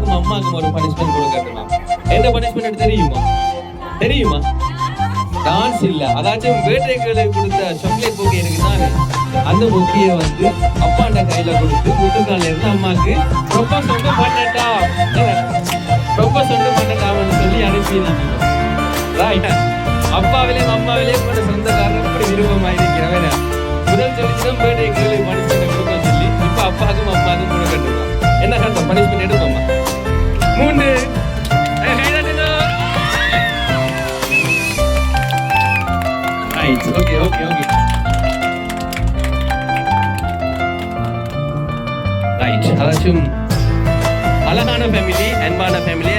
அப்பாக்கும் அம்மாக்கும் ஒரு பனிஷ்மெண்ட் கொடுக்கணும் என்ன பனிஷ்மெண்ட் தெரியுமா? தெரியுமா? டான்ஸ் இல்ல. அதாச்சும் வேட்டைகளை கொடுத்த சாக்லேட் பூக்கி எனக்கு தானே அந்த பூக்கியை வந்து அப்பாண்ட கையில கொடுத்து முட்டுக்கால இருந்து அம்மாக்கு ரொம்ப வந்து பண்ணட்டா. ரொம்ப வந்து பண்ணட்டாம்னு சொல்லி அனுப்பியிருக்கீங்க ரைட் அப்பாவிலேயும் அம்மாவிலேயும் கூட சொந்தக்காரர் இப்படி விருப்பமா இருக்கிறவன் முதல் சொல்லிச்சுதான் பேட்டை கேள்வி பனிஷ்மெண்ட் கொடுக்க சொல்லி இப்ப அப்பாவுக்கும் அம்மாவுக்கும் கொடுக்கட்டுமா? என்ன கண்ட பனிஷ்மெண்ட் எடுப்போம்மா மூன்று ஏய், கை தட்டுங்க. Right. Okay, okay, okay. Right. அதாச்சும் அழகான ஃபேமிலி அன்பான ஃபேமிலி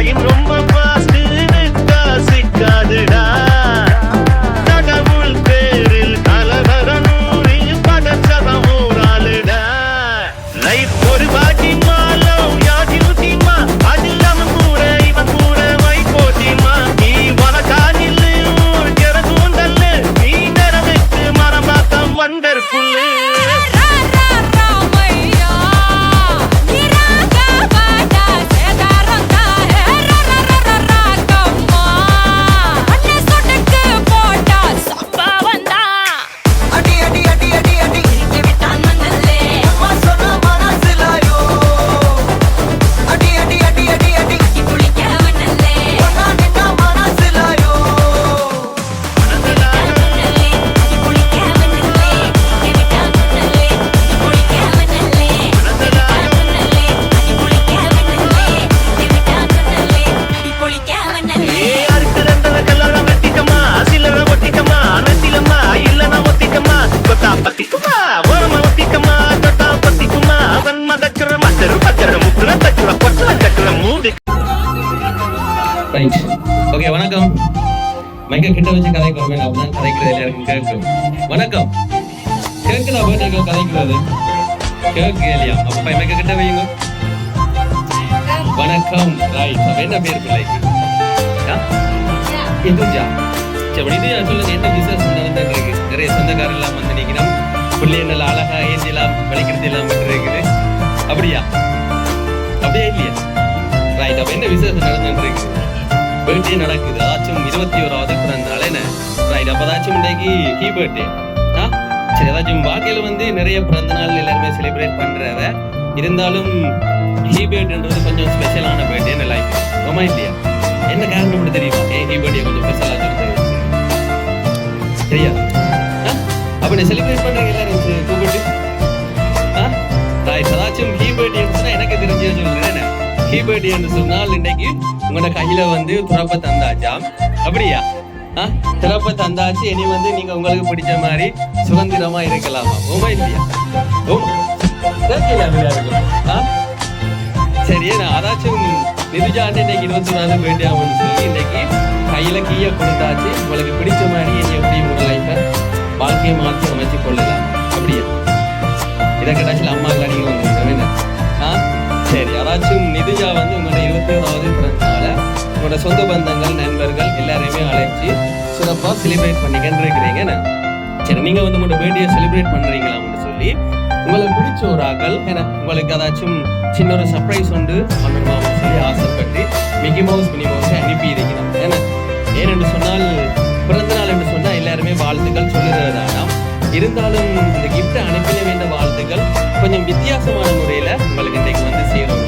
பாஸ்ட் ரொம்ப கேட்கு இல்லையா அப்ப மைக்க கிட்ட வைங்க வணக்கம். ரைட் அப்ப என்ன பேர் பிள்ளைக்கு ஆ? சரி இது சொல்லுங்க என்ன விசேஷம் நடந்துட்டு இருக்கு நிறைய சொந்தக்காரர் எல்லாம் வந்து நிக்கணும். பிள்ளைய நல்ல அழகா ஏஞ்சலாம் வலிக்கிறது எல்லாம் இருக்குது அப்படியா? அப்படியே இல்லையா? ரைட் அப்ப என்ன விசேஷம் நடந்துட்டு இருக்கு பர்த்டே நடக்குது. ஆச்சும் இருபத்தி ஓராவது பிறந்த நாள் என்ன? ரைட் அப்பதாச்சும் இன்னைக்கு ஹீ பர்த்டே சரி ஏதாச்சும் வாழ்க்கையில வந்து நிறைய பிறந்த நாள் எல்லாருமே செலிப்ரேட் பண்றத இருந்தாலும் ஹீபேட்ன்றது கொஞ்சம் ஸ்பெஷலான பர்த்டே என்ன லைஃப் ஆமா இல்லையா? என்ன காரணம் மட்டும் தெரியுமா? ஏன் ஹீ கொஞ்சம் ஸ்பெஷலாக தெரியாது. ஆ? அப்ப நீ செலிப்ரேட் பண்றீங்க எல்லாரும் கூப்பிட்டு ஆ? ரைட் அதாச்சும் ஹீ எனக்கு தெரிஞ்சு சொல்லுறேன் என்ன? என்று சொன்னால் இன்னைக்கு உங்களோட கையில வந்து துறப்ப தந்தாச்சா அப்படியா? திறப்ப தந்தாச்சு இனி வந்து நீங்க உங்களுக்கு பிடிச்ச மாதிரி சுதந்திரமா இருக்கலாமா மொபைல் இல்லையா ஆ? சரி அதாச்சும் நிதிஜாண்டு இன்னைக்கு இருபத்தி நாலு பர்த்டே ஆகும்னு சொல்லி இன்னைக்கு கையில கீயை கொடுத்தாச்சு. உங்களுக்கு பிடிச்ச மாதிரி இனி எப்படி உங்க லைஃபை வாழ்க்கையை மாற்றி அமைச்சு கொள்ளலாம். அப்படியா? இதை கேட்டாச்சும் அம்மா நீங்க வந்து ஆ? சரி அதாச்சும் நிதிஜா வந்து உங்களோட இருபத்தி ஓராவது உங்களோட சொந்த பந்தங்கள் நண்பர்கள் எல்லாரையுமே அழைச்சி சிறப்பாக செலிப்ரேட் பண்ணிக்கிட்டு இருக்கிறீங்க நான் சரி நீங்க வந்து உங்களோட பர்த்டே செலிப்ரேட் பண்றீங்களாம்னு சொல்லி உங்களுக்கு பிடிச்ச ஒரு ஆக்கள் ஏன்னா உங்களுக்கு ஏதாச்சும் சின்ன ஒரு சர்ப்ரைஸ் உண்டு பண்ணணுமான்னு சொல்லி ஆசைப்பட்டு மிக்கி மவுஸ் மினி மவுஸை அனுப்பி இருக்கிறோம் ஏன்னா ஏனென்று சொன்னால் பிறந்த நாள் என்று சொன்னால் எல்லாருமே வாழ்த்துக்கள் சொல்லுறதானாம் இருந்தாலும் இந்த கிஃப்ட்டை அனுப்பின வேண்ட வாழ்த்துக்கள் கொஞ்சம் வித்தியாசமான முறையில் உங்களுக்கு இன்றைக்கு வந்து சேரும்.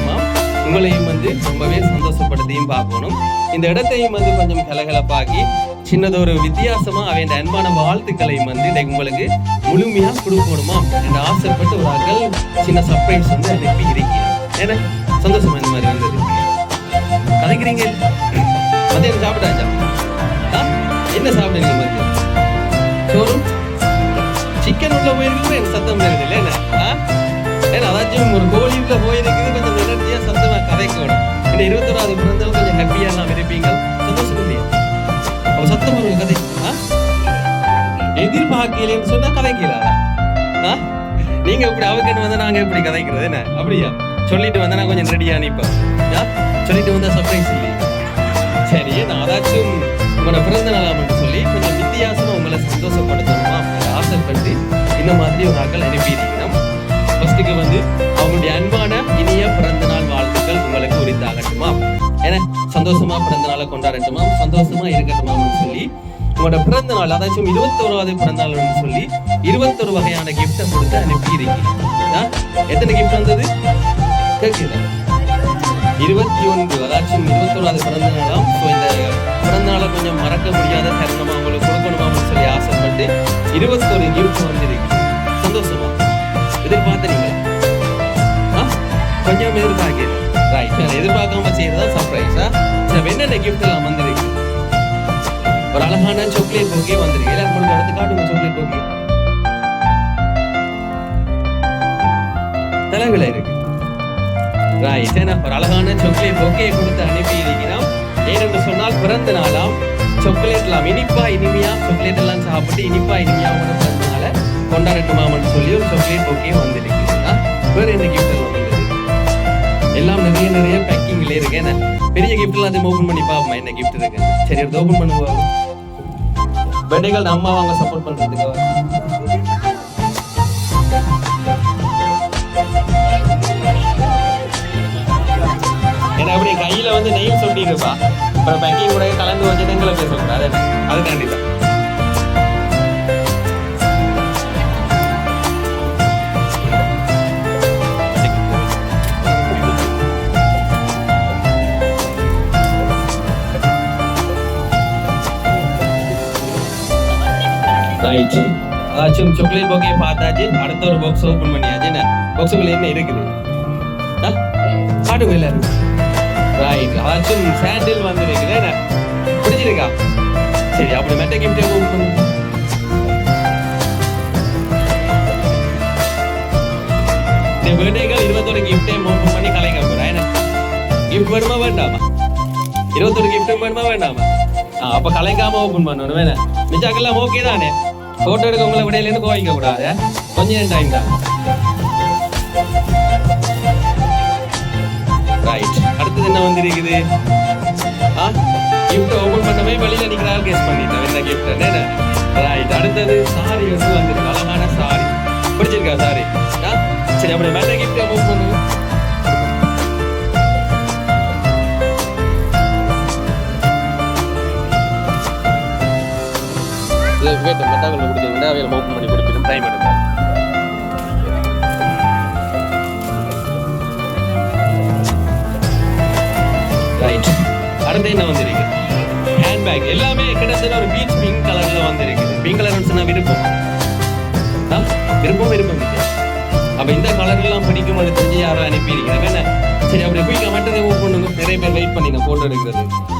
உங்களையும் வந்து ரொம்பவே சந்தோஷப்படுத்தியும் பார்க்கணும். இந்த இடத்தையும் வந்து கொஞ்சம் கலகலப்பாக்கி சின்னதொரு வித்தியாசமா அவன் அன்பான வாழ்த்துக்களையும் வந்து இன்னைக்கு உங்களுக்கு முழுமையாக கொடுக்கணுமா என்று ஆசைப்பட்டு ஒரு அகல் சின்ன சர்ப்ரைஸ் வந்து அனுப்பி இருக்கிறேன். ஏன்னா சந்தோஷமா இந்த மாதிரி வந்தது? கதைக்கிறீங்க? மதியம் சாப்பிட்டாச்சா? என்ன சாப்பிடுங்க மதியம் சோறும்? சிக்கன் உள்ள போயிருக்குமே? எனக்கு சத்தம் வருது இல்லை என்ன? ஏன்னா அதாச்சும் ஒரு கோழி உள்ள போயிருக்குது கதைக்கணும் இந்த இருபத்தொராவது பிறந்தவங்க கொஞ்சம் ஹாப்பியா எல்லாம் இருப்பீங்க சந்தோஷம் இல்லையா சத்தம் ஒரு கதை. எதிர்பார்க்கலன்னு சொன்னா கதைக்கலாதா நீங்க இப்படி அவக்கன்னு வந்தா நாங்க இப்படி கதைக்கிறது என்ன? அப்படியா? சொல்லிட்டு வந்தா நான் கொஞ்சம் ரெடியா நிப்போம் சொல்லிட்டு வந்தா சர்ப்ரைஸ் இல்லையா? சரி நான் அதாச்சும் உங்களோட பிறந்த நாளாமன்னு சொல்லி கொஞ்சம் வித்தியாசமா உங்களை சந்தோஷப்படுத்தணுமா? அப்படின்னு ஆசைப்பட்டு இந்த மாதிரி ஒரு ஆக்கள் அனுப்பியிருக்கணும் ஃபர்ஸ்ட்டுக்கு வந்து சந்தோஷமா பிறந்த நாளை கொண்டாடட்டுமா? சந்தோஷமா இருக்கட்டுமான்னு சொல்லி உங்களோட பிறந்த நாள் அதாச்சும் இருபத்தோராவது பிறந்த நாள்னு சொல்லி இருபத்தொரு வகையான கிஃப்டை கொடுத்து அனுப்பி இருக்கீங்க எத்தனை கிஃப்ட் வந்தது? கேட்குது இருபத்தி ஒன்று அதாச்சும் இருபத்தொன்னாவது பிறந்த நாளாம் ஸோ இந்த பிறந்த நாளை கொஞ்சம் மறக்க முடியாத தருணமாக உங்களுக்கு கொடுக்கணுமான்னு சொல்லி ஆசைப்பட்டு இருபத்தொரு கிஃப்ட் வந்திருக்கு. சந்தோஷமா? எதிர்பார்த்தீங்க கொஞ்சம் எதிர்பார்க்கிறேன் சர்ப்ரைஸ் நான் எதிர்பார்க்காம செய்யறதா சர்ப்ரைஸா சரி என்னென்ன கிஃப்ட் எல்லாம் வந்திருக்கு. ஒரு அழகான சாக்லேட் போக்கே வந்திருக்கு. எல்லாரும் கொஞ்சம் அடுத்து காட்டுங்க சாக்லேட் போக்கே தலைவில இருக்கு. ரைட் ஏன்னா ஒரு அழகான சாக்லேட் பொக்கே கொடுத்து அனுப்பி இருக்கிறோம் ஏனென்று சொன்னால் பிறந்த நாளாம் சாக்லேட்லாம் இனிப்பா இனிமையா சாக்லேட் எல்லாம் சாப்பிட்டு இனிப்பா இனிமையா உங்களோட பிறந்த கொண்டாடட்டுமாமன்னு சொல்லி ஒரு சாக்லேட் போக்கே வந்திருக்கு வேற என்ன கிஃப்ட் எல்லாம் நிறைய நிறைய பேக்கிங்ல இருக்கு என்ன பெரிய கிஃப்ட் எல்லாம் ஓப்பன் ஓபன் பண்ணி பாப்போமா என்ன கிஃப்ட் இருக்கு? சரி அது ஓபன் பண்ணுவோம் பர்த்டேகள் அம்மா அவங்க சப்போர்ட் பண்றதுக்கு. ஏன்னா அப்படி கையில வந்து நெயில் சொட்டிருப்பா. அப்புறம் பேக்கிங் கூட கலந்து வச்சுட்டு எங்களை பேசக்கூடாது அதுக்காண்டி தான் ஆயிடுச்சு. அதாச்சும் சாக்லேட் போக்கே பார்த்தாச்சு அடுத்த ஒரு பாக்ஸ் ஓப்பன் பண்ணியாச்சு. என்ன? பாக்ஸுக்குள்ள என்ன இருக்குது? பாட்டுக்குள்ள ரைட் அதாச்சும் சாண்டில் வந்துருக்குது. என்ன? பிடிச்சிருக்கா சரி அப்படி மெட்ட கிஃப்டே ஓப்பன் பண்ணு. இந்த பர்த்டேகள் இருபத்தொரு கிஃப்டே ஓப்பன் பண்ணி கலைக்க போறேன் என்ன? கிஃப்ட் வேணுமா வேண்டாமா? இருபத்தொரு கிஃப்ட்டும் வேணுமா வேண்டாமா? அப்ப கலைக்காம ஓபன் பண்ணணும். வேணா மிச்சாக்கெல்லாம் ஓகே தானே? போட்டோ எடுக்க உங்களை விடையிலேருந்து கோவிக்க கூடாது கொஞ்சம் டைம் தான். ரைட் அடுத்தது என்ன வந்திருக்குது? ஆ? கிஃப்ட் ஓபன் பண்ணவே வெளியில நிக்கிறாள் கேஸ் பண்ணிட்டேன் என்ன கிஃப்ட் என்ன? ரைட் அடுத்தது சாரி வந்து வந்திருக்கு. அழகான சாரி பிடிச்சிருக்கா சாரி சரி அப்படி மெட்ட கிஃப்ட் ஓபன் பண்ணுவோம். பண்ணுங்க வேட்டும் மெட்டாவில் கொடுத்தீங்கன்னா அவையில் ஓப்பன் பண்ணி கொடுக்கணும் டைம் எடுக்கும் ரைட் அடுத்து என்ன வந்திருக்கு ஹேண்ட்பேக் எல்லாமே கிட்டத்தட்ட ஒரு பீச் பிங்க் கலர்ல வந்திருக்குது பிங்க் கலர் சொன்னா விருப்பம் விருப்பம் விருப்பம் இல்லை அப்ப இந்த கலர்லாம் பிடிக்கும் அது தெரிஞ்சு யாரும் அனுப்பி இருக்கிறேன் சரி அப்படி போய் மட்டும் ஓப்பன் பண்ணுங்க நிறைய பேர் வெயிட் பண்ணிங்க நான் போட்டோ எடுக்கிறது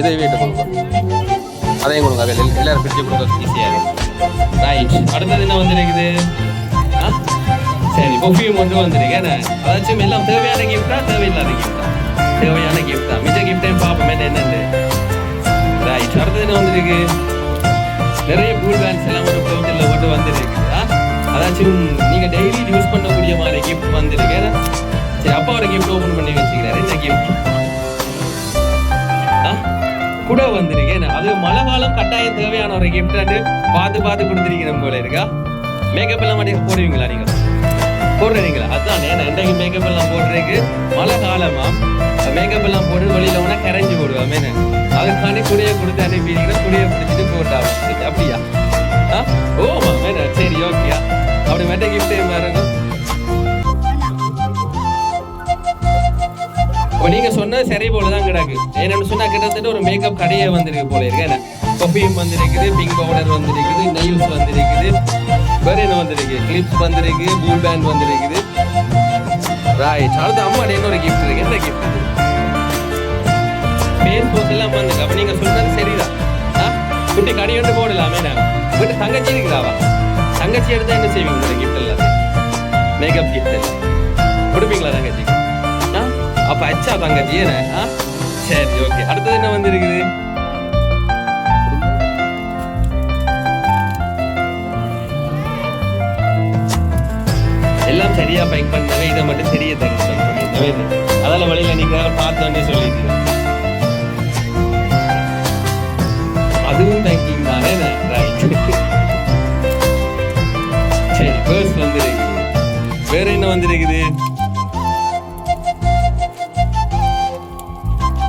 இதை வீட்டு கொடுங்க அதையும் கொடுங்க அதில் எல்லாரும் பிரிச்சு கொடுக்க ஈஸியாக இருக்கும் ரைட் அடுத்தது என்ன வந்துருக்குது? சரி பர்ஃப்யூம் ஒன்று வந்துருக்கு. ஏன்னா அதாச்சும் எல்லாம் தேவையான கிஃப்டா தேவையில்லாத கிஃப்டா தேவையான கிஃப்டா மிச்ச கிஃப்டையும் பார்ப்போம். என்னன்னு ரைட் அடுத்தது என்ன வந்திருக்கு? நிறைய கூல் பேண்ட்ஸ் எல்லாம் ஒரு பவுச்சில் போட்டு வந்துருக்கு. அதாச்சும் நீங்கள் டெய்லி யூஸ் பண்ணக்கூடிய மாதிரி கிஃப்ட் வந்திருக்கு. ஏன்னா சரி அப்பா ஒரு கிஃப்ட் ஓப்பன் பண்ணி வச்சுக்கிறாரு. இந்த கிஃப்ட் கூட வந்துருக்கு ஏன்னா அது மழை காலம் கட்டாயம் தேவையான ஒரு கிஃப்ட் பார்த்து பார்த்து கொடுத்துருக்கிறோம் போல இருக்கா? மேக்கப் எல்லாம் மட்டும் போடுவீங்களா நீங்கள் போடுறீங்களா? அதான் நான் இன்றைக்கு மேக்கப் எல்லாம் போடுறதுக்கு மழை காலமா? மேக்கப் எல்லாம் போட்டு வெளியில் போனா கரைஞ்சி போடுவேன். மேன அதுக்காண்டி குடியை கொடுத்து அனுப்பிடுறீங்கன்னா குடியை பிடிச்சிட்டு போட்டா அப்படியா? ஆ? ஓமா மேன சரி ஓகேயா அப்படி மெட்ட கிஃப்ட் பாருங்க இப்போ நீங்கள் சொன்னது சரி போல தான் கிடக்கு. என்னன்னு சொன்னால் கிட்டத்தட்ட ஒரு மேக்கப் கடையே வந்திருக்கு போல இருக்கு. என்ன? பர்ஃபியூம் வந்திருக்குது பிங்க் பவுடர் வந்திருக்குது நெயில்ஸ் வந்திருக்குது வேறு என்ன வந்திருக்கு? கிளிப்ஸ் வந்திருக்கு பூல் பேண்ட் வந்திருக்குது. ரைட் அடுத்து அம்மா இன்னொரு கிஃப்ட் இருக்கு. என்ன கிஃப்ட் இது ஃபேஸ் வாஷ் எல்லாம் வந்துருக்கு. அப்போ நீங்கள் சொன்னது சரிதான். ஆ? குட்டி கடை வந்து போடலாமே நான் உங்கள்கிட்ட தங்கச்சி இருக்கிறாவா தங்கச்சி எடுத்தால் என்ன செய்வீங்க இந்த கிஃப்ட் எல்லாம்? மேக்கப் கிஃப்ட் கொடுப்பீங்களா தங்கச்சி அப்ப அச்சா தங்கச்சி என்ன ஆ? சரி ஓகே அடுத்தது என்ன வந்திருக்குது? எல்லாம் சரியா பைக் பண்ணவே இதை மட்டும் தெரிய தங்க பைக் பண்ணிருந்தவே அதால வழியில நீங்க பார்த்தோன்னே சொல்லிட்டு அதுவும் பேங்கிங் தானே? ரைட் சரி பேர்ஸ் வந்துருக்குது. வேற என்ன வந்திருக்குது?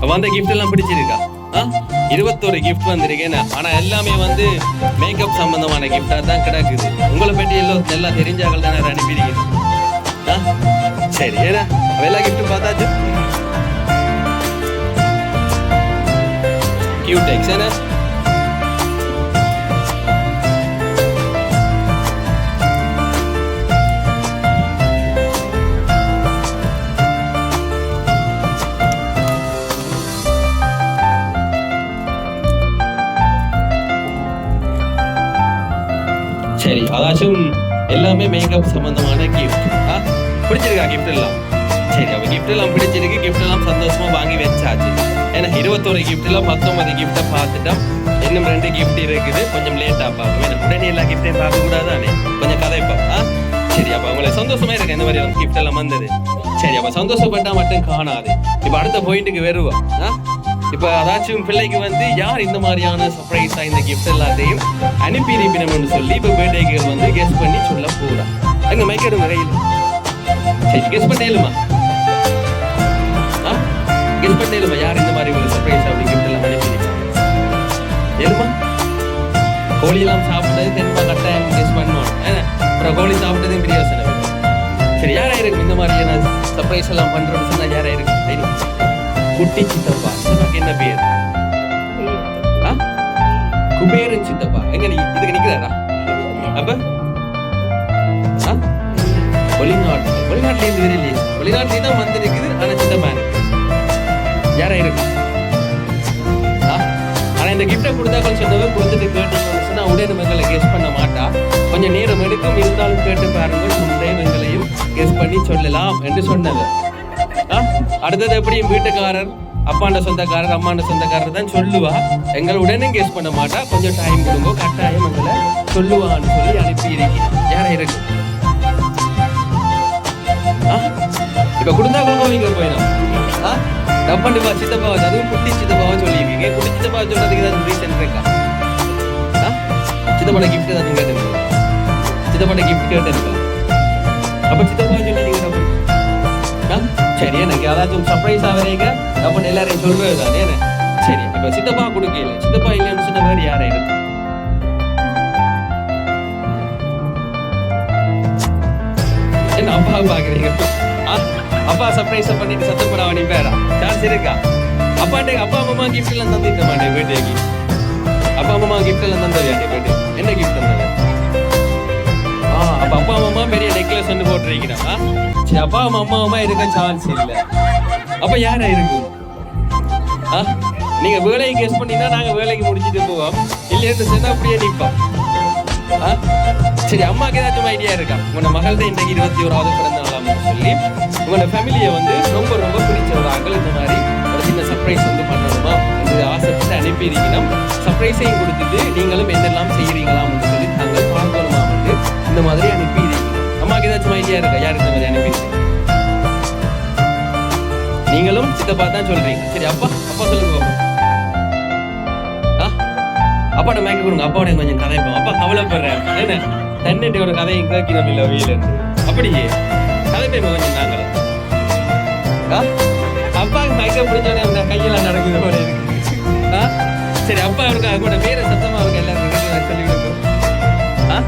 வந்த கிஃப்ட் எல்லாம் பிடிச்சிருக்கா? ஆ? இருபத்தோரு கிஃப்ட் வந்திருக்கேன்னு ஆனா எல்லாமே வந்து மேக்கப் சம்பந்தமான கிஃப்டா தான் கிடக்குது. உங்களை பற்றி எல்லாம் நல்லா தெரிஞ்சாக்கள் தானே அனுப்பிடுங்க ஆ? சரி ஏன்னா எல்லா கிஃப்ட்டும் பார்த்தாச்சு. கியூடெக்ஸ் என்ன சரி அதாச்சும் எல்லாமே மேக்கப் சம்பந்தமான கிஃப்ட் பிடிச்சிருக்கா கிஃப்ட் எல்லாம்? சரி அப்ப கிஃப்ட் எல்லாம் பிடிச்சிருக்கு. கிஃப்ட் எல்லாம் சந்தோஷமா வாங்கி வச்சாச்சு. ஏன்னா இருபத்தோரு எல்லாம் பத்தொன்பது கிஃப்டை பார்த்துட்டோம் இன்னும் ரெண்டு கிஃப்ட் இருக்குது. கொஞ்சம் லேட்டா பார்ப்போம். ஏன்னா உடனே எல்லா கிஃப்டையும் பார்க்க கூடாதானே? கொஞ்சம் கதைப்போம் ஆ? சரி அப்ப அவங்களை சந்தோஷமா இருக்கு? இந்த மாதிரி கிஃப்ட் எல்லாம் வந்தது. சரி அப்ப சந்தோஷப்பட்டா மட்டும் காணாது. இப்ப அடுத்த பாயிண்ட்டுக்கு வருவோம். ஆ? இப்போ அதாச்சும் பிள்ளைக்கு வந்து யார் இந்த மாதிரியான சர்ப்ரைஸா இந்த கிஃப்ட் எல்லாத்தையும் அனுப்பி இருப்பினோம்னு சொல்லி இப்போ பர்த்டே கேர்ள் வந்து கெஸ் பண்ணி சொல்ல போறா அங்க மைக்கெடும் வரையில் சரி கெஸ் பண்ணேலுமா கெஸ் பண்ணேலுமா யார் இந்த மாதிரி ஒரு சர்ப்ரைஸ் அப்படி கிஃப்ட் எல்லாம் அனுப்பி ஏழுமா கோழி எல்லாம் சாப்பிட்டது தென்பா கட்டாயம்? கெஸ் பண்ணுவோம். அப்புறம் கோழி சாப்பிட்டதும் பிரியோசனம் சரி யாரா இருக்கு இந்த மாதிரியான சர்ப்ரைஸ் எல்லாம் பண்றோம்னு சொன்னா யாரா இருக்கு குட்டி சித்தப்பா. என்ன பேர். குபேரன் சித்தப்பா. எங்க நீ இதுக்கு நிக்கிறாரா? அப்ப? வெளிநாட்டு வெளிநாட்டுல இருந்து வரலையே வெளிநாட்டுல தான் வந்திருக்குது ஆனா சித்தப்பா இருக்கு யாரா இருக்கும் ஆனா இந்த கிஃப்டை கொடுத்தா கொஞ்சம் சொன்னவங்க கொடுத்துட்டு கேட்டீங்கன்னு சொன்னா உடனே எங்களை கெஸ் பண்ண மாட்டா. கொஞ்சம் நேரம் எடுக்கும் இருந்தாலும் கேட்டு பாருங்க முந்தைய எங்களையும் கெஸ் பண்ணி சொல்லலாம் என்று சொன்னது. அடுத்தது எப்படியும் வீட்டுக்காரர்? அப்பாண்ட சொந்தக்காரர் அம்மாண்ட சொந்தக்காரர் தான் சொல்லுவா. எங்களை உடனே கேஸ் பண்ண மாட்டா. கொஞ்சம் டைம் கொடுங்க கட்டாயம் எங்களை சொல்லுவான்னு சொல்லி அனுப்பி இருக்கேன் யாரா இருக்கு இப்ப கொடுத்தா கொடுங்க போயிடும் ஆ? டப்பண்டுப்பா சித்தப்பாவை அதுவும் குட்டி சித்தப்பாவை சொல்லியிருக்கீங்க குட்டி சித்தப்பா சொல்றதுக்கு ஏதாவது ரீசன் இருக்கா? ஆ? சித்தப்பாட கிஃப்ட் ஏதாவது கேட்டிருக்கா சித்தப்பாட கிஃப்ட் கேட்டிருக்கா அப்ப சித்தப்பா சொல்லி சரி எனக்கு ஏதாச்சும் சர்ப்ரைஸ் ஆகிறீங்க டப்பன் எல்லாரையும் சொல்வது தானே? என்ன? சரி இப்போ சித்தப்பா கொடுக்கல. சித்தப்பா இல்லைன்னு சொன்ன மாதிரி யாரை இருக்கு? என்ன அப்பா பாக்குறீங்க? அப்பா சர்ப்ரைஸ் பண்ணிட்டு சத்தப்பட அவனி பேரா சான்ஸ் இருக்கா? அப்பாட்டே அப்பா அம்மா கிஃப்ட் எல்லாம் தந்திருக்க மாட்டேன் பர்த்டேக்கு அப்பா அம்மா கிஃப்ட் எல்லாம் தந்தது என்ன கிஃப்ட் தந்தது? ஆ அப்ப அப்பா அம்மா பெரிய நெக்லஸ் வந்து போட்டிருக்கீங்க சரி அப்பா அம்மா அம்மா இருக்க சான்ஸ் இல்லை. அப்போ யாரா இருக்கு ஆ? நீங்கள் வேலையை கெஸ் பண்ணினா நாங்கள் வேலைக்கு முடிச்சுட்டு போவோம். இல்லைன்னு சொன்னால் அப்படியே நிப்போம் ஆ? சரி அம்மாக்கு ஏதாச்சும் ஐடியா இருக்கா? உங்களோட மகள் தான் இன்றைக்கு இருபத்தி ஓராவது பிறந்த நாளாம்னு சொல்லி உங்களோட ஃபேமிலியை வந்து ரொம்ப ரொம்ப பிடிச்ச ஒரு அகல் இந்த மாதிரி ஒரு சின்ன சர்ப்ரைஸ் வந்து பண்ணணுமா? என்று ஆசைப்பட்டு அனுப்பியிருக்கணும். சர்ப்ரைஸையும் கொடுத்துட்டு நீங்களும் என்னெல்லாம் செய்கிறீங்களாம்னு சொல்லி நாங்கள் பார்க்கணுமாம்னு இந்த மாதிரி அனுப்பி அம்மாக்கு ஏதாச்சும் ஐடியா இருக்கா யார் இந்த மாதிரி அனுப்பியிருக்கீங்க நீங்களும் சித்தப்பா தான் சொல்றீங்க. சரி அப்பா அப்பா சொல்லுங்க பாப்போம். ஆ? அப்பாட்ட மயக்க கொடுங்க. அப்பாவோட கொஞ்சம் கதைப்போம் அப்பா கவலைப்படுறேன் என்ன? தன்னிட்டு ஒரு கதையை கேட்கணும் இல்ல வெயில் அப்படியே. கதைப்போம் கொஞ்சம் நாங்களும் ஆ? அப்பாவுக்கு மயக்க பிடிச்சோடனே அந்த கையெல்லாம் நடக்குது போல இருக்கு சரி அப்பா அவருக்கு அவங்களோட பேரை சத்தமா அவங்க எல்லாரும் சொல்லி கொடுக்கும் ஆ?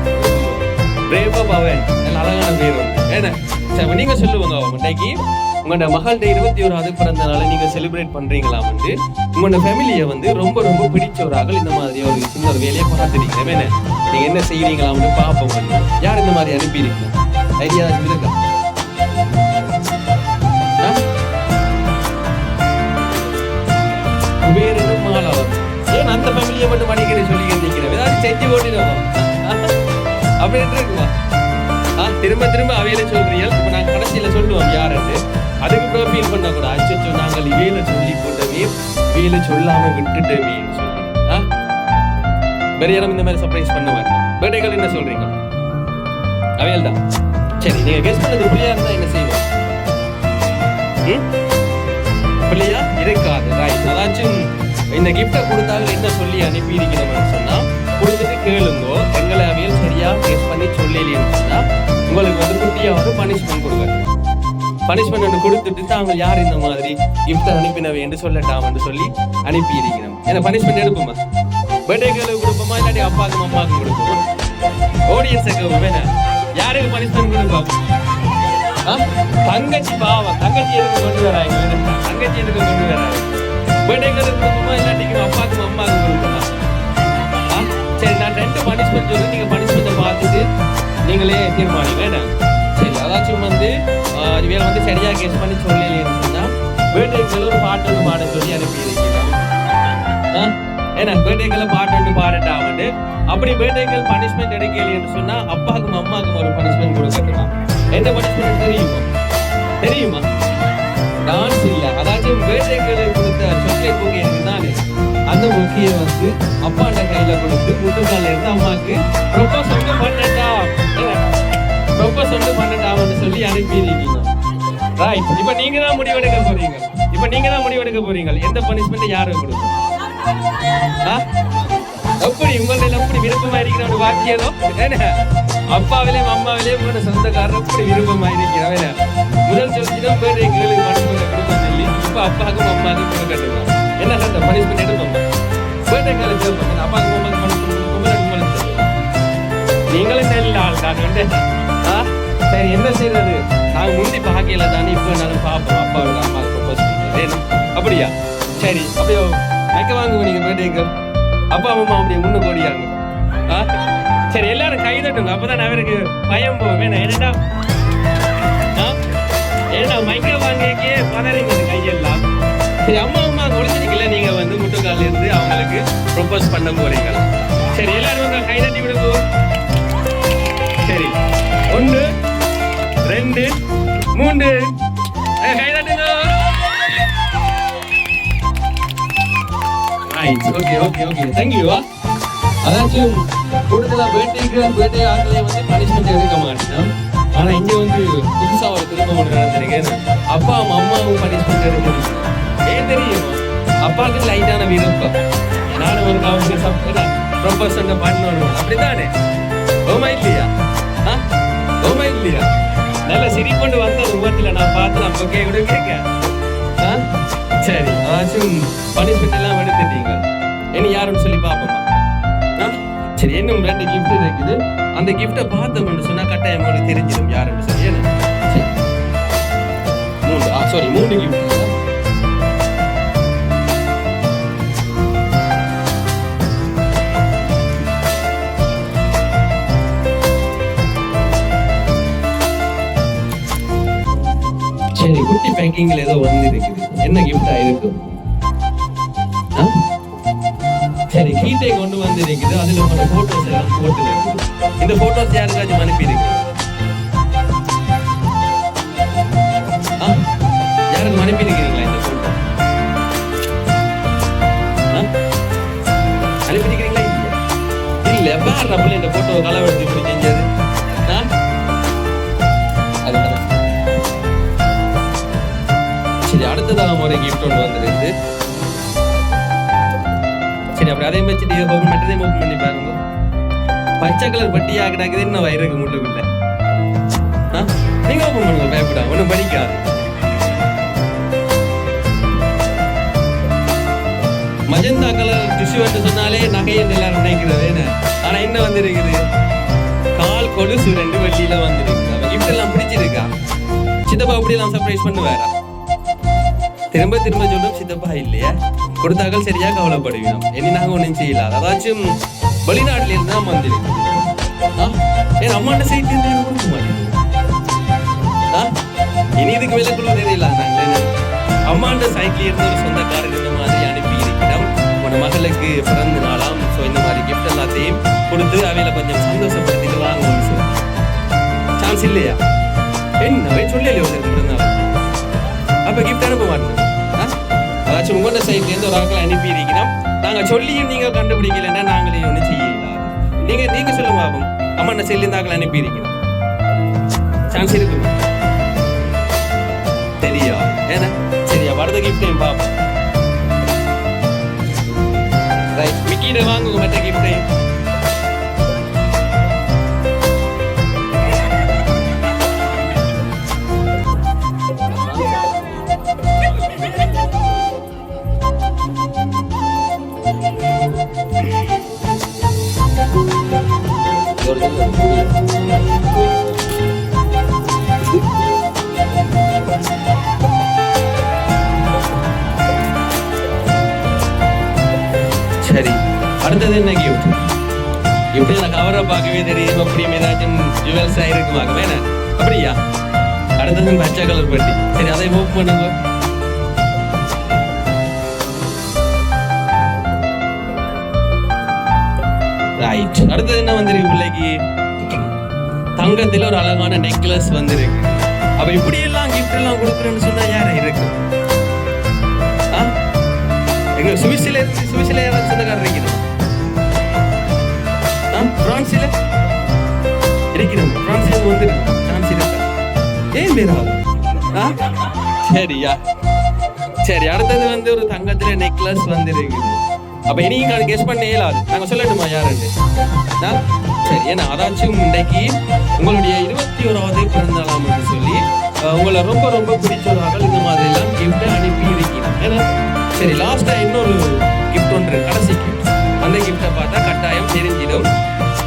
பிரேவ பவன். அழகான பேர் ஏன்னா சரி நீங்க சொல்லுவாங்க அவங்க இன்னைக்கு உங்களோட மகள்கிட்ட இருபத்தி ஓராவது பிறந்த நாளை நீங்க செலிப்ரேட் பண்றீங்களா வந்து? உங்களோட ஃபேமிலியை வந்து ரொம்ப ரொம்ப பிடிச்சவராக ஒரு இந்த மாதிரி ஒரு சின்ன ஒரு வேலையை பார்த்துருக்கீங்க என்ன நீங்க என்ன செய்யறீங்களா வந்து பார்ப்போம் யார் இந்த மாதிரி அனுப்பியிருக்கீங்க? ஐடியா இருக்கா? ஆ? குபேரனும் ஏன் அந்த ஃபேமிலியை மட்டும் மணிக்கிற சொல்லி நிற்கிறேன் ஏதாவது செஞ்சு ஓட்டிடுவோம் அப்படின்னு இருக்குமா ஆ திரும்ப திரும்ப அவையில சொல்றீங்க இப்ப நாங்க கடைசியில சொல்லுவோம் யாருன்னு அதுக்கு கூட ஃபீல் பண்ண கூட அச்சோ நாங்கள் இவையில சொல்லி போட்டவே இவையில சொல்லாம விட்டுட்டவேன்னு சொல்லி ஆ? வேற யாரும் இந்த மாதிரி சர்ப்ரைஸ் பண்ண மாட்டேன். பேட்டைகள் என்ன சொல்றீங்க? அவையல் தான் சரி நீங்க கெஸ்ட் பண்ணது பிள்ளையா இருந்தா என்ன செய்வோம் பிள்ளையா? இருக்காது. ரைட் அதாச்சும் இந்த கிஃப்டை கொடுத்தாங்க என்ன சொல்லி அனுப்பியிருக்கிறோம்னு சொன்னா புரிஞ்சுட்டு கேளுங்கோ. எங்களை அவையில் சரியா கெஸ் பண்ணி சொல்லலைன்னு உங்களுக்கு வந்து குட்டியாக வந்து பனிஷ்மெண்ட் கொடுக்கணும் பனிஷ்மெண்ட் ஒன்று கொடுத்துட்டு தாங்க யார் இந்த மாதிரி? கிஃப்ட் அனுப்பினவை என்று சொல்லட்டாம்னு சொல்லி அனுப்பியிருக்கிறோம். ஏன்னா பனிஷ்மெண்ட் எடுப்போமா? பர்த்டே கேர்ளுக்கு கொடுப்போமா? இல்லாட்டி அப்பாவுக்கும் அம்மாவுக்கும் கொடுப்போம்? ஆடியன்ஸுக்கு வேணா. யாருக்கு பனிஷ்மெண்ட் கொடுப்போம்? தங்கச்சி பாவம். தங்கச்சி எனக்கு கொண்டு வராங்க? தங்கச்சி எனக்கு கொண்டு வராங்க? பர்த்டே கேர்ளுக்கு கொடுப்போமா? இல்லாட்டி அப்பாவுக்கும் அம்மாவுக்கும் கொடுப்போமா? சரி நான் ரெண்டு பனிஷ்மெண்ட் சொல்லி நீங்க பனிஷ்மெண்ட்டை பார்த்துட்டு நீங்களே தீர்மானிங்க என்ன? சரி அதாச்சும் வந்து இவன் வந்து சரியாக கெஸ் பண்ணி சொல்லி சொன்னா பர்த்டேக்கு ஒரு பாட்டு ஒன்று பாட சொல்லி அனுப்பியிருக்கீங்க. ஏன்னா பர்த்டேக்களை பாட்டு ஒன்று பாடட்டாமட்டு அப்படி பர்த்டேக்கள் பனிஷ்மெண்ட் எடுக்கலைன்னு சொன்னா அப்பாவுக்கும் அம்மாவுக்கும் ஒரு பனிஷ்மெண்ட் கொடுக்கட்டுமா? என்ன பனிஷ்மெண்ட் தெரியுமா? தெரியுமா? டான்ஸ் இல்லை அதாச்சும் பர்த்டேக்களை கொடுத்த சாக்லேட் புக்கை இருந்தாலே அந்த புக்கியை வந்து அப்பாண்ட கையில கொடுத்து முட்டுக்கால இருந்து அம்மாக்கு ரொம்ப வந்து பண்ணட்டா ரொம்ப வந்து பண்ணட்டாம்னு சொல்லி அனுப்பியிருக்கீங்க ரைட் இப்போ நீங்க தான் முடிவெடுக்க போறீங்க. இப்போ நீங்க தான் முடிவெடுக்க போறீங்க. எந்த பனிஷ்மெண்ட் யாரும் கொடுக்கும்? ஆ? எப்படி? உங்களில் எப்படி விருப்பமா இருக்கிற வாக்கியதோ என்ன? அப்பாவிலேயும் அம்மாவிலேயும் உங்களோட சொந்தக்காரர் எப்படி விருப்பமா இருக்கிறவன் என்ன? முதல் சொல்லிச்சுன்னா பேர் எங்களுக்கு மனசுல கொடுக்க சொல்லி இப்போ அப்பாவுக்கும் அம்மாவுக்கும் கொடுக்கட்டுமா? என்ன சட்டம் பனிஷ்மெண்ட் எடுப்போம் பேர்டே கேளு கேட்போம் அப்பாவுக்கும் அம்மாவுக்கு பனிஷ்மெண்ட் கொடுப்போம் உங்களுக்கு தெரியும் நீங்களும் நல்ல ஆள் தான் சரி என்ன செய்யறது நாங்க முந்தி பார்க்கல தானே இப்போ நானும் பார்ப்போம் அப்பாவுக்கு அம்மாவுக்கு ப்ரொபோஸ் பண்ணுறது அப்படியா சரி அப்படியோ வைக்க வாங்க நீங்க பர்த்டேக்கு அப்பா அம்மா அப்படியே முன்னு கோடியாங்க ஆ சரி எல்லாரும் கை தட்டுங்க அப்பதான் அவருக்கு பயம் போகும் வேணா என்னடா ஏன்னா மைக்க வாங்கிக்கே பதறிங்க கையெல்லாம் சரி அம்மா அம்மா ஒளிஞ்சிருக்கல நீங்க வந்து முட்டுக்கால இருந்து அவங்களுக்கு ப்ரொபோஸ் பண்ண போறீங்க. சரி எல்லாரும் உங்க கை தட்டி விடுங்க. சரி ஒன்று ரெண்டு மூன்று. கை தட்டுங்க. ஓகே ஓகே ஓகே தேங்க்யூ அதாச்சும் கூடுதலாக பர்த்டேக்கு பர்த்டே ஆட்களை வந்து பனிஷ்மெண்ட் எடுக்க மாட்டேன். ஆனா இங்க வந்து புதுசா ஒரு திரும்ப ஒன்று நடந்திருக்கேன் அப்பா அம்மாவும் பனிஷ்மெண்ட் எடுக்கிறது அப்பாவுக்கு லைட்டான விருப்பம் நானும் ஒரு அவங்க ப்ரொபோசன் பண்ணணும் அப்படித்தானே? ஓமா இல்லையா? ஆ? ஓமா இல்லையா? நல்ல சிரிப்பொண்டு வந்த உருவத்தில் நான் பார்த்து நான் ஓகே கூட கேட்க. ஆ? சரி ஆச்சும் பனிஷ்மெண்ட் எல்லாம் எடுத்துட்டீங்க. இனி யாருன்னு சொல்லி பார்ப்போமா? ஆ? சரி இன்னும் ரெண்டு கிஃப்ட் இருக்குது அந்த கிஃப்டை பார்த்தோம்னு சொன்னா கட்டாயம் உங்களுக்கு தெரிஞ்சிடும் யாருன்னு சொல்லி. சரி. மூணு ஆ சாரி மூணு கிஃப்ட் பேக்கிங்ல ஏதோ வந்து இருக்குது என்ன கிஃப்டா இருக்கும் சரி கீட்டை கொண்டு வந்து இருக்குது அதுல உங்களோட போட்டோஸ் எல்லாம் போட்டு இந்த போட்டோஸ் யாருக்காச்சும் அனுப்பி இருக்கு ஆ? யாருக்கும் அனுப்பி இருக்கிறீங்களா இந்த போட்டோ அனுப்பி இருக்கிறீங்களா இல்ல பாரு நம்மள இந்த போட்டோ களவெடுத்து இப்படி ஒரு கிஃப்ட் ஒன்று வந்துருந்து சரி அப்படி அதையும் வச்சுட்டு ஓப்பன் மற்றதையும் ஓப்பன் பண்ணி பாருங்க. பச்சை கலர் பட்டியா கிடக்குது என்ன வயிறுக்கு முள்ளுக்குள்ள. நீங்க ஓப்பன் பண்ணுங்க பயப்படா ஒன்றும் படிக்காது. மஜந்தா கலர் டிஷ்யூ என்று சொன்னாலே நகைன்னு எல்லாரும் நினைக்கிறது என்ன? ஆனா என்ன வந்திருக்குது? கால் கொலுசு ரெண்டு வட்டியில வந்திருக்கு. அவன் gift எல்லாம் பிடிச்சிருக்கா? சித்தப்பா அப்படியெல்லாம் சர்ப்ரைஸ் பண்ணுவாரா? திரும்ப திரும்ப சொல்லும் சித்தப்பா இல்லையா? கொடுத்தாக்கள் சரியா கவலைப்படுவோம் இனி நாங்க ஒண்ணும் செய்யல. அதாச்சும் வெளிநாட்டில இருந்து தான் வந்திருக்கோம். என் அம்மாண்ட சைட்ல இனி இதுக்கு மேல தெரியல அம்மாண்ட சைக்கிள் இருந்து ஒரு சொந்தக்காரர் இந்த மாதிரி அனுப்பி இருக்கிறோம். உன் மகளுக்கு பிறந்த நாளாம் ஸோ இந்த மாதிரி கிஃப்ட் எல்லாத்தையும் கொடுத்து அவையில கொஞ்சம் சந்தோஷப்படுத்திட்டு வாங்க சான்ஸ் இல்லையா? என்ன சொல்லலையே பிறந்த நாள். அப்போ கிஃப்ட் அனுப்ப மாட்டேன் அதாச்சும் உங்களோட சைட்லேருந்து ஒரு ஆக்களை அனுப்பி இருக்கிறோம் நாங்க சொல்லியும் நீங்க கண்டுபிடிக்கலைன்னா நாங்களே ஒண்ணு செய்யலாம். நீங்க நீங்க சொல்லுங்க பாப்போம் அம்மா நான் சைட்ல இருந்து அனுப்பி இருக்கிறோம் சான்ஸ் இருக்கு. தெரியா? ஏன்னா சரியா வரத கிஃப்டையும் பாப்போம் ரைட் மிக்கிட்ட வாங்குங்க மற்ற கிஃப்டையும் சரி அடுத்தது என்ன கிஃப்ட் இப்படி நான் கவரை பார்க்கவே தெரியும். அப்படியும் ஏதாச்சும் ஜுவல்ஸ் ஆயிருக்குமாக்க வேணா அப்படியா? அடுத்தது பச்சை கலர் பட்டி. சரி அதை மூவ் பண்ணுங்க. ரைட் அடுத்தது என்ன வந்திருக்கு பிள்ளைக்கு? தங்கத்துல ஒரு அழகான நெக்லஸ் வந்திருக்கு. அப்ப இப்படி எல்லாம் கிஃப்ட் எல்லாம் கொடுக்குறேன்னு சொன்னா யார இருக்கு? எங்க சுவிசில சுவிசில யாராவது சொந்தக்காரர் இருக்கிறோம் பிரான்சில? இருக்கிறோம் பிரான்சில வந்து சான்ஸ் இருக்கா? ஏன் பேரா? சரியா. சரி அடுத்தது வந்து ஒரு தங்கத்துல நெக்லஸ் வந்திருக்கு. அப்ப இனியும் அது கெஸ் பண்ண இயலாது நாங்க சொல்லட்டுமா யாருன்னு? சரி ஏன்னா அதாச்சும் இன்றைக்கு உங்களுடைய இருபத்தி ஓராவது பிறந்தநாளாம் என்று சொல்லி உங்களை ரொம்ப ரொம்ப பிடிச்சவர்கள் இந்த மாதிரி எல்லாம் கிஃப்ட் அனுப்பி இருக்கிறோம் ஏன்னா சரி லாஸ்டா இன்னொரு கிஃப்ட் ஒன்று கடைசி கிஃப்ட் அந்த கிஃப்டை பார்த்தா கட்டாயம் தெரிஞ்சிடும்.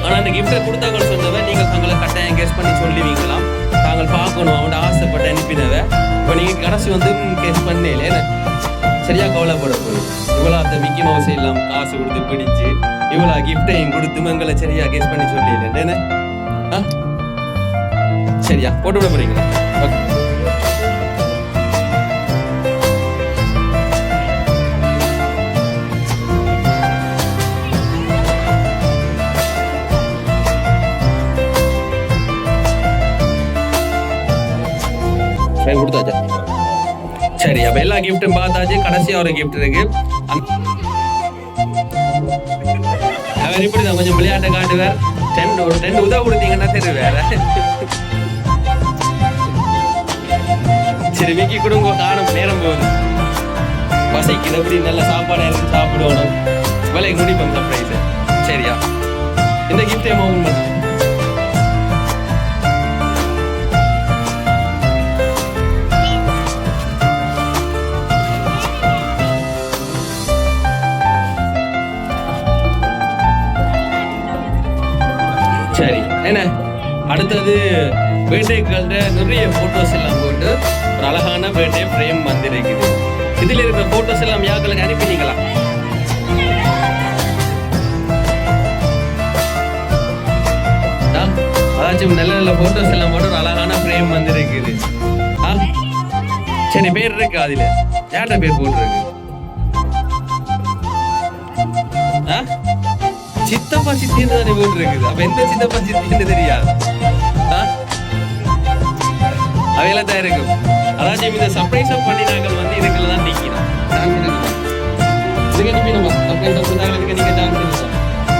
ஆனா அந்த கிஃப்டை கொடுத்தாங்கன்னு சொன்னவ நீங்கள் தங்களை கட்டாயம் கெஸ் பண்ணி சொல்லுவீங்களாம் தாங்கள் பார்க்கணும் அவன் ஆசைப்பட்டு அனுப்பினவ. இப்போ நீங்கள் கடைசி வந்து கெஸ் பண்ணே இல்லை சரியா கவலைப்பட போகுது இவ்வளோ அந்த மிக்கி மவுஸ் எல்லாம் காசு கொடுத்து பிடிச்சு இவ்வளோ கிஃப்டையும் கொடுத்து எங்களை சரியா கெஸ் பண்ணி சொல்லிடுறேன் என்ன? ஆ? சரியா போட்டு விட போறீங்களா? ஓகே கொடுத்தாச்சா? சரி அப்ப எல்லா கிஃப்ட்டும் பார்த்தாச்சு. கடைசியா ஒரு கிஃப்ட் இருக்கு. அவர் அவர் இப்படிதான் கொஞ்சம் விளையாட்டை காட்டுவார். டென் ஒரு டென் உதவ கொடுத்தீங்கன்னா தெரிவேற சரி விக்கி கொடுங்க காணும் நேரம் போகுது. பசைக்கு எப்படி நல்ல சாப்பாடு இருந்து சாப்பிடுவோம். விலை முடிப்போம் சர்ப்ரைஸ் சரியா? இந்த கிஃப்டே ஓபன் சரி. என்ன? அடுத்தது பேர்டேக்கள்ட நிறைய ஃபோட்டோஸ் எல்லாம் போட்டு ஒரு அழகான பேட்டை ஃப்ரேம் வந்திருக்குது. இதில் இருக்கிற ஃபோட்டோஸ் எல்லாம் யாக்களுக்கு அனுப்பினீங்களா? அதாச்சும் நல்ல நல்ல போட்டோஸ் எல்லாம் போட்டு ஒரு அழகான ஃப்ரேம் வந்திருக்குது. ஆ? சரி பேர் இருக்கு அதுல? யார்கிட்ட பேர் போட்டிருக்கு? ஆ? சித்தப்பா சித்தின்னு தானே போட்டிருக்குது அப்ப எந்த சித்தப்பா சித்தின்னு தெரியாது. ஆ? அவையில தான் இருக்கும். அதாச்சும் இந்த சர்ப்ரைஸா பண்ணினாக்கள் வந்து இதுக்குள்ள தான்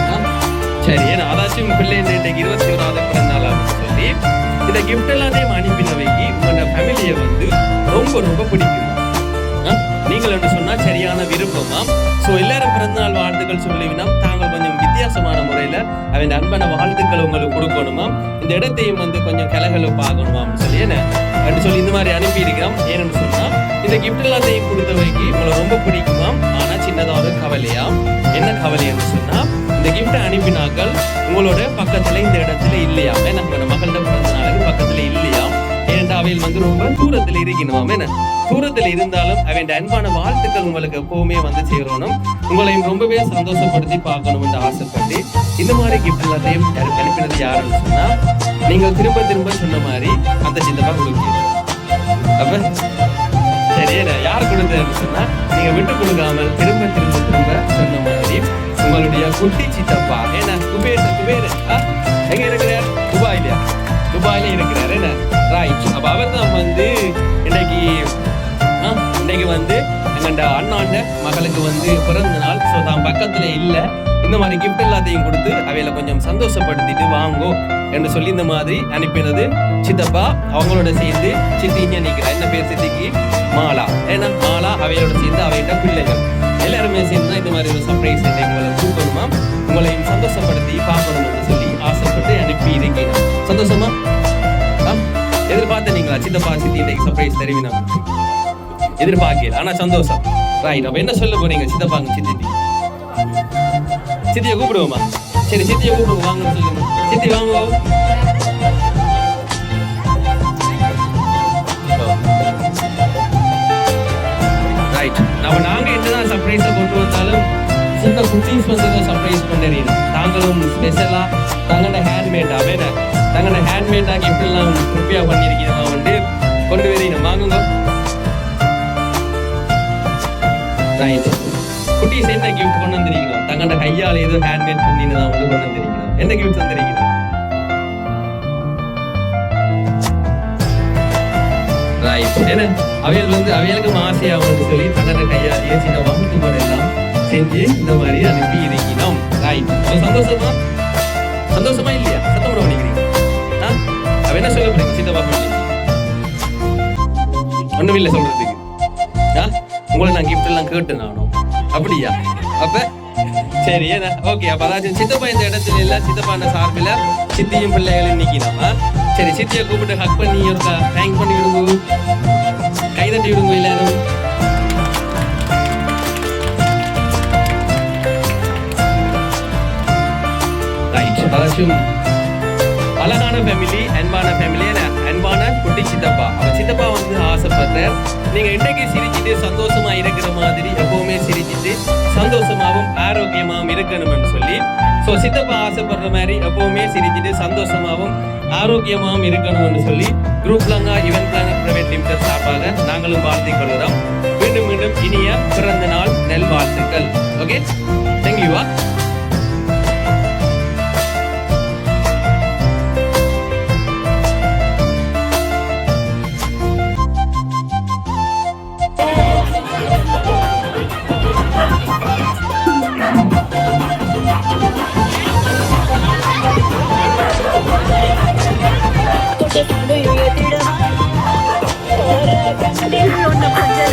ஆ? சரி ஏன்னா அதாச்சும் பிள்ளை இன்றைக்கு இருபத்தி ஓராவது பிறந்த நாளாக சொல்லி இந்த கிஃப்ட் எல்லாத்தையும் அனுப்பினவைக்கு உங்களோட ஃபேமிலியை வந்து ரொம்ப ரொம்ப பிடிக்கும்? நீங்கள் என்று சொன்னா சரியான விருப்பமாம் ஸோ எல்லாரும் பிறந்தநாள் வாழ்த்துக்கள் சொல்லிவினா தாங்கள் கொஞ்சம் வித்தியாசமான முறையில் அவன் அன்பான வாழ்த்துக்கள் உங்களுக்கு கொடுக்கணுமாம் இந்த இடத்தையும் வந்து கொஞ்சம் கலகலப்பு ஆகணுமாம் சொல்லி என்ன? அப்படின்னு சொல்லி இந்த மாதிரி அனுப்பி இருக்கிறோம் ஏன்னு சொன்னா இந்த கிஃப்ட் எல்லாத்தையும் கொடுத்தவைக்கு உங்களை ரொம்ப பிடிக்குமாம் ஆனா சின்னதாக ஒரு கவலையாம் என்ன கவலைன்னு சொன்னால் சொன்னா இந்த கிஃப்டை அனுப்பினாக்கள் உங்களோட பக்கத்துல இந்த இடத்துல இல்லையாமே நம்ம மகள்கிட்ட பிறந்த நாளுக்கு பக்கத்துல இல்லையா? அவையில் வந்து ரொம்ப தூரத்தில் இருக்கணுமாம் என்ன? தூரத்தில் இருந்தாலும் அவன் அன்பான வாழ்த்துக்கள் உங்களுக்கு எப்பவுமே வந்து சேரணும். உங்களையும் ரொம்பவே சந்தோஷப்படுத்தி பார்க்கணும்னு ஆசைப்பட்டு இந்த மாதிரி கிஃப்ட் எல்லாத்தையும் எனக்கு அனுப்பினது யாருன்னு சொன்னா நீங்கள் திரும்ப திரும்ப சொன்ன மாதிரி அந்த சின்னப்பா கொடுக்க அப்ப சரி யார் கொடுத்ததுன்னு சொன்னா நீங்க விட்டு கொடுக்காமல் திரும்ப திரும்ப திரும்ப சொன்ன மாதிரி உங்களுடைய குட்டி சித்தப்பா ஏன்னா குபேர் குபேர் துபாயில இருக்கிறாரு என்ன? ரைட். அப்ப அவர் தான் வந்து இன்னைக்கு ஆ, இன்னைக்கு வந்து எங்கண்ட அண்ணாண்ட மகளுக்கு வந்து பிறந்த நாள். ஸோ தான் பக்கத்துல இல்ல. இந்த மாதிரி கிஃப்ட் எல்லாத்தையும் கொடுத்து அவையில கொஞ்சம் சந்தோஷப்படுத்திட்டு வாங்கோ என்று சொல்லி இந்த மாதிரி அனுப்பினது சித்தப்பா. அவங்களோட சேர்ந்து சித்தி நினைக்கிறேன். என்ன பேர் சித்திக்கு? மாலா. ஏன்னா மாலா அவையோட சேர்ந்து அவையிட்ட பிள்ளைகள். எல்லாருமே சேர்ந்து தான் இந்த மாதிரி ஒரு சர்ப்ரைஸ் எங்களை கூப்பிடணுமா உங்களையும் சந்தோஷப்படுத்தி பார்க்கணும் என்று சொல்லி ஆசைப்பட்டு அனுப்பி இருக்கீங்க சந்தோஷமா? எதிர்பார்த்த நீங்களா? சித்தப்பா சித்தி இன்னைக்கு சர்ப்ரைஸ் தெரிவினா எதிர்பார்க்கல ஆனா சந்தோஷம். ரைட் அப்ப என்ன சொல்ல போறீங்க சித்தப்பாங்க சித்தி? சித்தியை கூப்பிடுவோமா? சரி சித்தியை கூப்பிடுவோம் வாங்க சொல்லுங்க. சித்தி வாங்குவோம் ரைட் நம்ம நாங்க என்னதான் சர்ப்ரைஸை கொண்டு வந்தாலும் சின்ன குட்டீஸ் வந்து சர்ப்ரைஸ் பண்ணுறீங்க தாங்களும் ஸ்பெஷலாக தங்களோட ஹேண்ட்மேட் வேற? தங்களோட ஹேண்ட்மேடா கிஃப்ட் எல்லாம் ப்ரிப்பேர் பண்ணியிருக்கீங்க வந்து கொண்டு வரீங்க வாங்குங்க. ரைட் குட்டீஸ் என்ன கிஃப்ட் கொண்டு வந்திருக்கீங்க தங்களோட கையால் ஏதோ ஹேண்ட்மேட் பண்ணின்னு வந்து கொண்டு வந்திருக்கீங்க என்ன கிஃப்ட் வந்திருக்கீங்க ரைட் என்ன? அவையல் வந்து அவையலுக்கு ஆசையாகும்னு சொல்லி தன்னோட கையாலேயே சின்ன வகுப்பு எல்லாம் செஞ்சு இந்த மாதிரி அனுப்பி இருக்கிறோம் ரைட் சந்தோஷமா? சந்தோஷமா இல்லையா? சத்தம் போட பண்ணிக்கிறீங்க அவ என்ன சொல்ல போறீங்க? சித்தப்பா பண்ணி ஒண்ணும் இல்லை சொல்றதுக்கு. உங்களை நான் கிஃப்ட் எல்லாம் கேட்டு நானும். அப்படியா? அப்ப சரி ஏன்னா ஓகே அப்ப அதாச்சும் சித்தப்பா இந்த இடத்துல இல்ல சித்தப்பான சார்பில் சித்தியும் பிள்ளைகளும் இன்னைக்கு நாம சரி சித்தியை கூப்பிட்டு ஹக் பண்ணி இருக்கா தேங்க் பண்ணி விடுங்க கை தட்டி விடுங்க எல்லாரும். ரைட் அழகான ஃபேமிலி அன்பான ஃபேமிலி அன்பான குட்டி சித்தப்பா. அவன் சித்தப்பா வந்து ஆசைப்படுறார் நீங்க இன்றைக்கு சிரிச்சிட்டு சந்தோஷமா இருக்கிற மாதிரி எப்பவுமே சிரிச்சிட்டு சந்தோஷமாவும் ஆரோக்கியமாவும் இருக்கணும்னு சொல்லி. ஸோ சித்தப்பா ஆசைப்படுற மாதிரி எப்பவுமே சிரிச்சிட்டு சந்தோஷமாவும் ஆரோக்கியமாவும் இருக்கணும்னு சொல்லி குரூப் லங்கா இவன் பிளானர் பிரைவேட் லிமிடெட் சார்பாக நாங்களும் வாழ்த்திக் கொள்கிறோம். மீண்டும் மீண்டும் இனிய பிறந்த நாள் நெல் வாழ்த்துக்கள் ஓகே தேங்க்யூவா ಕಂಡು ಎತ್ತಿಡ ಕಂಡು